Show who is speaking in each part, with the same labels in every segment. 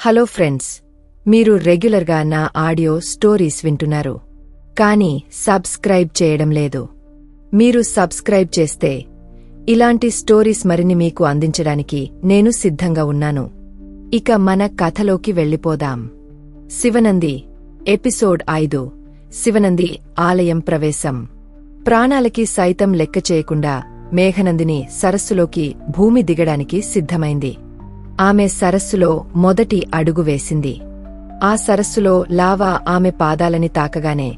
Speaker 1: Hello friends మీరు రెగ్యులర్గా నా ఆడియో స్టోరీస్ వింటున్నారు కానీ సబ్స్క్రైబ్ చేయడం లేదు. మీరు సబ్స్క్రైబ్ చేస్తే ఇలాంటి స్టోరీస్ మరిన్ని మీకు అందించడానికి నేను సిద్ధంగా ఉన్నాను. ఇక మన కథలోకి వెళ్ళిపోదాం. శివనంది ఎపిసోడ్ ఐదు శివనంది ఆలయం ప్రవేశం. ప్రాణాలకి సైతం లెక్క చేయకుండా మేఘనందిని సరస్సులోకి భూమి దిగడానికి సిద్ధమైంది. ఆమె సరస్సులో మొదటి అడుగు వేసింది. ఆ సరస్సులో లావా ఆమె పాదాలని తాకగానే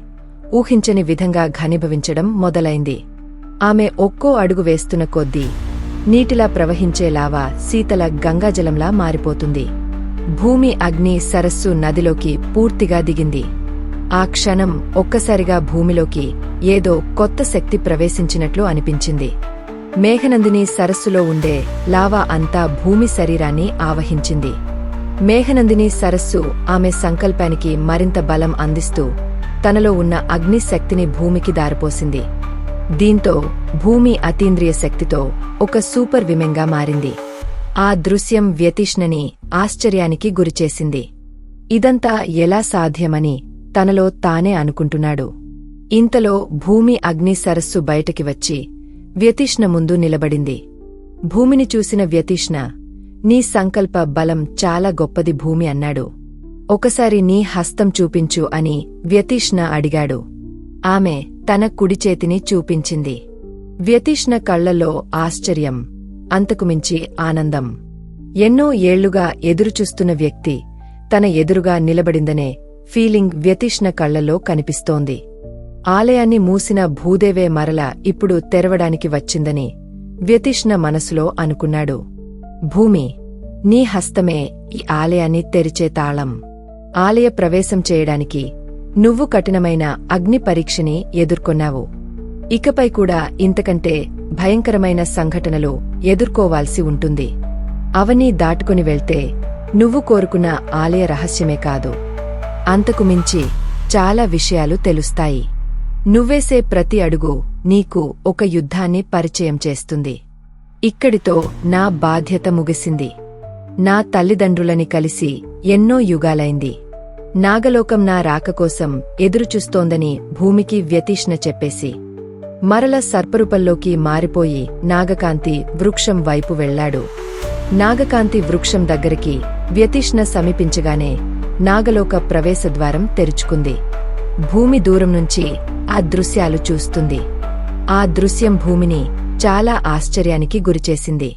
Speaker 1: ఊహించని విధంగా ఘనీభవించడం మొదలైంది. ఆమె ఒక్కో అడుగు వేస్తున్న కొద్దీ నీటిలా ప్రవహించే లావా శీతల గంగాజలంలా మారిపోతుంది. భూమి అగ్ని సరస్సు నదిలోకి పూర్తిగా దిగింది. ఆ క్షణం ఒక్కసారిగా భూమిలోకి ఏదో కొత్త శక్తి ప్రవేశించినట్లు అనిపించింది. మేఘనందిని సరస్సులో ఉండే లావా అంతా భూమి శరీరాన్ని ఆవహించింది. మేఘనందిని సరస్సు ఆమె సంకల్పానికి మరింత బలం అందిస్తూ తనలో ఉన్న అగ్ని శక్తిని భూమికి దారిపోసింది. దీంతో భూమి అతీంద్రియ శక్తితో ఒక సూపర్ విమెంగా మారింది. ఆ దృశ్యం వ్యతిష్ణని ఆశ్చర్యానికి గురిచేసింది. ఇదంతా ఎలా సాధ్యమని తనలో తానే అనుకుంటున్నాడు. ఇంతలో భూమి అగ్ని సరస్సు బయటికి వచ్చి వ్యతిష్ణ ముందు నిలబడింది. భూమిని చూసిన వ్యతిష్ణ నీ సంకల్ప బలం చాలా గొప్పది భూమి అన్నాడు. ఒకసారి నీ హస్తం చూపించు అని వ్యతిష్ణ అడిగాడు. ఆమె తన కుడిచేతిని చూపించింది. వ్యతిష్ణ కళ్ళలో ఆశ్చర్యం అంతకుమించి ఆనందం. ఎన్నో ఏళ్ళుగా ఎదురుచూస్తున్న వ్యక్తి తన ఎదురుగా నిలబడిందనే ఫీలింగ్ వ్యతిష్ణ కళ్ళలో కనిపిస్తోంది. ఆలయాన్ని మూసిన భూదేవే మరల ఇప్పుడు తెరవడానికి వచ్చిందని వ్యతిష్ణ మనసులో అనుకున్నాడు. భూమి నీ హస్తమే ఈ ఆలయాన్ని తెరిచే తాళం. ఆలయ ప్రవేశం చేయడానికి నువ్వు కఠినమైన అగ్ని పరీక్షని ఎదుర్కొన్నావు. ఇకపై కూడా ఇంతకంటే భయంకరమైన సంఘటనలు ఎదుర్కోవాల్సి ఉంటుంది. అవన్నీ దాటుకుని వెళ్తే నువ్వు కోరుకున్న ఆలయ రహస్యమే కాదు. అంతకు మించి చాలా విషయాలు తెలుస్తాయి. నువ్వేసే ప్రతి అడుగు నీకు ఒక యుద్ధాన్ని పరిచయం చేస్తుంది. ఇక్కడితో నా బాధ్యత ముగిసింది. నా తల్లిదండ్రులని కలిసి ఎన్నో యుగాలైంది. నాగలోకం నా రాక కోసం ఎదురుచూస్తోందని భూమికి వ్యతిష్ణ చెప్పేసి మరల సర్పరూపంలోకి మారిపోయి నాగకాంతి వృక్షం వైపు వెళ్ళాడు నాగకాంతి వృక్షం దగ్గరికి వ్యతీష్ణ సమీపించగానే నాగలోక ప్రవేశద్వారం తెరుచుకుంది. భూమి దూరం నుంచి ఆ దృశ్యాలు చూస్తుంది. ఆ దృశ్యం భూమిని చాలా ఆశ్చర్యానికి గురిచేసింది.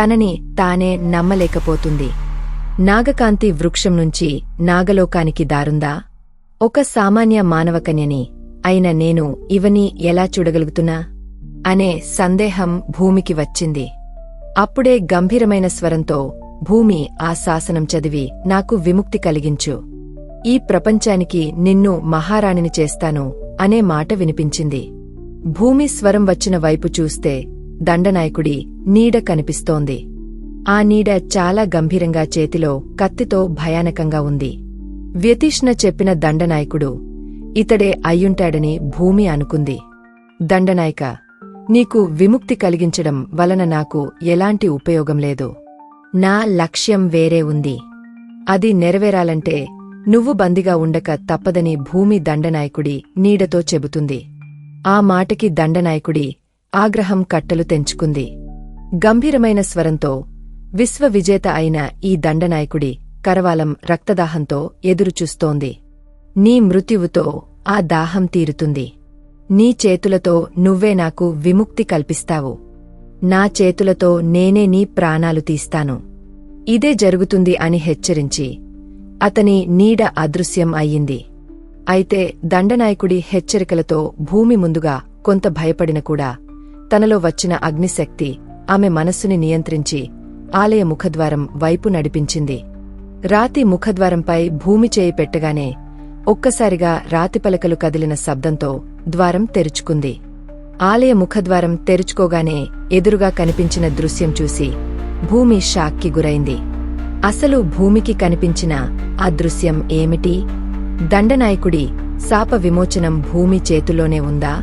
Speaker 1: తనని తానే నమ్మలేకపోతుంది. నాగకాంతి వృక్షం నుంచి నాగలోకానికి దారుందా? ఒక సామాన్య మానవకన్యని అయిన నేను ఇవని ఎలా చూడగలుగుతున్నా? అనే సందేహం భూమికి వచ్చింది. అప్పుడే గంభీరమైన స్వరంతో భూమి ఆ శాసనం చదివి నాకు విముక్తి కలిగించు. ఈ ప్రపంచానికి నిన్ను మహారాణిని చేస్తాను అనే మాట వినిపించింది. భూమి స్వరం వచ్చిన వైపు చూస్తే దండనాయకుడి నీడ కనిపిస్తోంది. ఆ నీడ చాలా గంభీరంగా చేతిలో కత్తితో భయానకంగా ఉంది. వ్యతిష్ణ చెప్పిన దండనాయకుడు ఇతడే అయ్యుంటాడని భూమి అనుకుంది. దండనాయక నీకు విముక్తి కలిగించడం వలన నాకు ఎలాంటి ఉపయోగం లేదు. నా లక్ష్యం వేరే ఉంది. అది నెరవేరాలంటే నువ్వు బందిగా ఉండక తప్పదని భూమి దండనాయకుడి నీడతో చెబుతుంది. ఆ మాటకి దండనాయకుడి ఆగ్రహం కట్టలు తెంచుకుంది. గంభీరమైన స్వరంతో విశ్వవిజేత అయిన ఈ దండనాయకుడి కరవాలం రక్తదాహంతో ఎదురుచూస్తోంది. నీ మృత్యువుతో ఆ దాహం తీరుతుంది. నీ చేతులతో నువ్వే నాకు విముక్తి కల్పిస్తావు. నా చేతులతో నేనే నీ ప్రాణాలు తీస్తాను. ఇదే జరుగుతుంది అని హెచ్చరించి అతని నీడ అదృశ్యం అయ్యింది. అయితే దండనాయకుడి హెచ్చరికలతో భూమి ముందుగా కొంత భయపడిన కూడా తనలో వచ్చిన అగ్నిశక్తి ఆమె మనస్సుని నియంత్రించి ఆలయ ముఖద్వారం వైపు నడిపించింది. రాతి ముఖద్వారంపై భూమి చేయి పెట్టగానే ఒక్కసారిగా రాతిపలకలు కదిలిన శబ్దంతో ద్వారం తెరుచుకుంది. ఆలయ ముఖద్వారం తెరుచుకోగానే ఎదురుగా కనిపించిన దృశ్యం చూసి భూమి షాక్కి గురైంది. అసలు భూమికి కనిపించిన ఆ దృశ్యం ఏమిటి? దండనాయకుడి శాప విమోచనం భూమి చేతిలోనే ఉందా?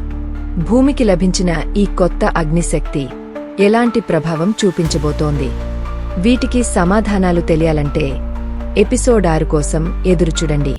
Speaker 1: భూమికి లభించిన ఈ కొత్త అగ్నిశక్తి ఎలాంటి ప్రభావం చూపించబోతోంది? వీటికి సమాధానాలు తెలియాలంటే ఎపిసోడ్ ఆరు కోసం ఎదురుచూడండి.